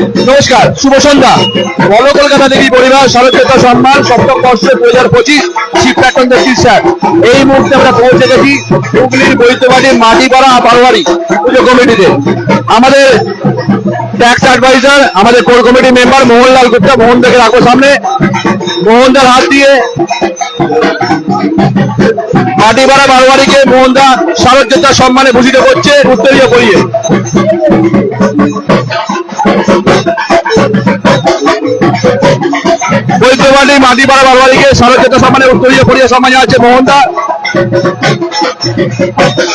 নমস্কার, শুভ সন্ধ্যা। বল কলকাতা দেবী পরিবার, সরস্বতা সম্মান, সপ্তম বর্ষ দু হাজার পঁচিশ শিবকাটন্দের শীর্ষাক এই মুহূর্তে আমরা পৌঁছে গেছি হুগলির বৈদ্যবাড়ির মাটিপাড়া পারোয়ারি পুজো কমিটিতে। আমাদের ট্যাক্স অ্যাডভাইজার আমাদের core committee member Mohanlal Gupta, Mohan দেখে রাখো সামনে। মোহনদার হাত দিয়ে। মাটিপাড়া বারোয়ারিকে মোহনদা সারজ্যতার সম্মানে ভূষিত করছে উত্তরীয় পরিয়ে বৈদ্যবাড়ি মাটিপাড়া বারবাড়িকে শরৎযোদ্ধা সম্মানে উত্তরীয় পরিয়ে সম্মান জানাচ্ছে মোহনদা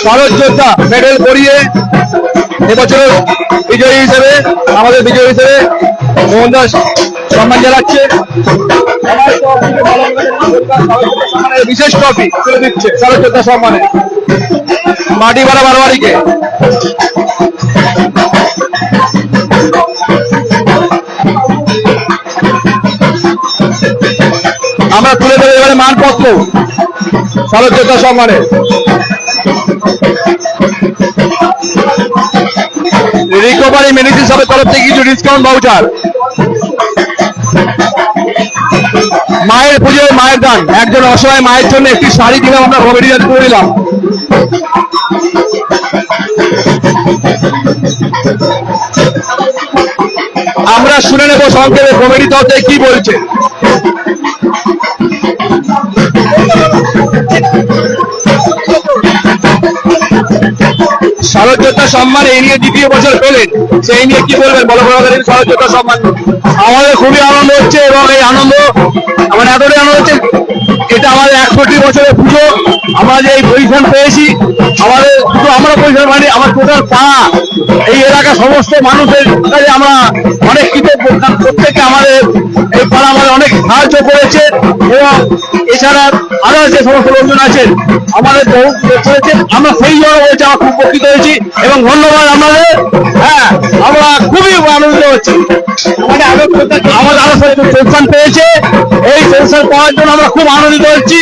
শরৎযোদ্ধা মেডেল পরিয়ে এবছর বিজয়ী হিসেবে, আমাদের বিজয়ী হিসেবে মোহনদা সম্মান জানাচ্ছে। বিশেষ ট্রফি তুলে দিচ্ছে শরৎযোদ্ধা সম্মানে। মাটি মাটিপাড়া বারবাড়িকে আমরা তুলে দেবো এবারে মানপত্র শরৎযোদ্ধা সম্মানে। রিকভারি মেডিসিন সবের তরফ থেকে কিছু ডিসকাউন্ট ভাউচার মায়ের পুজোয় মায়ের দান। একজন অসহায় মায়ের জন্য একটি শাড়ি দিলাম আমরা কমেডি দান করে দিলাম আমরা শুনে নেব সংক্ষেপে কমেডি তরফ কি বলছে শরৎযোদ্ধা সম্মান এই নিয়ে দ্বিতীয় বছর পেলেন সেই নিয়ে কি বলবেন? বলো শরৎযোদ্ধা সম্মান। আমাদের খুবই আনন্দ হচ্ছে এবং এই আনন্দ আমার এতটাই আনন্দ হচ্ছে, এটা আমাদের একষট্টি বছরের পুজো। আমরা যে এই পজিশন পেয়েছি, আমাদের শুধু আমরা পজিশন মানে আমার টোটাল পাড়া এই এলাকার সমস্ত মানুষের কাছে আমরা অনেক কৃতজ্ঞ। কারণ প্রত্যেকে আমাদের আমাদের অনেক সাহায্য করেছে এবং এছাড়া আরও যে সমস্ত লোকজন আছেন, আমাদের বহু করেছেন আমরা সেই জন্য বলছি, আমরা খুব উপকৃত হয়েছি এবং ধন্যবাদ আমাদের। হ্যাঁ আমরা খুবই আনন্দিত হচ্ছি। আমাদের আরও পেনশন পেয়েছে। এই পেনশন পাওয়ার জন্য আমরা খুব আনন্দিত হচ্ছি।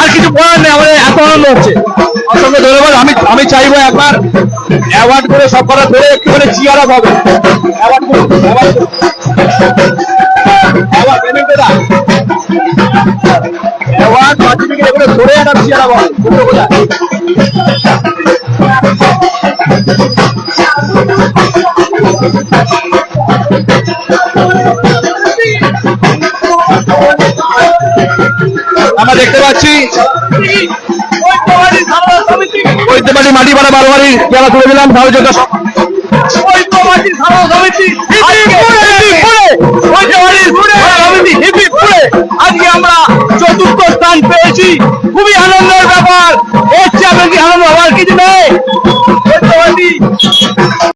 আর কিছু বলার নেই, আমাদের এত আনন্দ হচ্ছে। অসংখ্য ধন্যবাদ। আমি আমি চাইব একবার অ্যাওয়ার্ড করে সব করা ধরে একটু করে চিয়ার হবে। অ্যাওয়ার্ড করে অ্যাওয়ার্ড চিয়ার আমরা দেখতে পাচ্ছি ঐতিহ্যবাহী মাটি পাড়া বারোয়ারি যারা তুলে দিলাম সহযোগিতা ঐতিহ্যবাহী সারা সমিতি। স্থান পেয়েছি। খুবই আনন্দের ব্যাপার। এর চেয়ে আনন্দ হওয়ার কিছু নেই।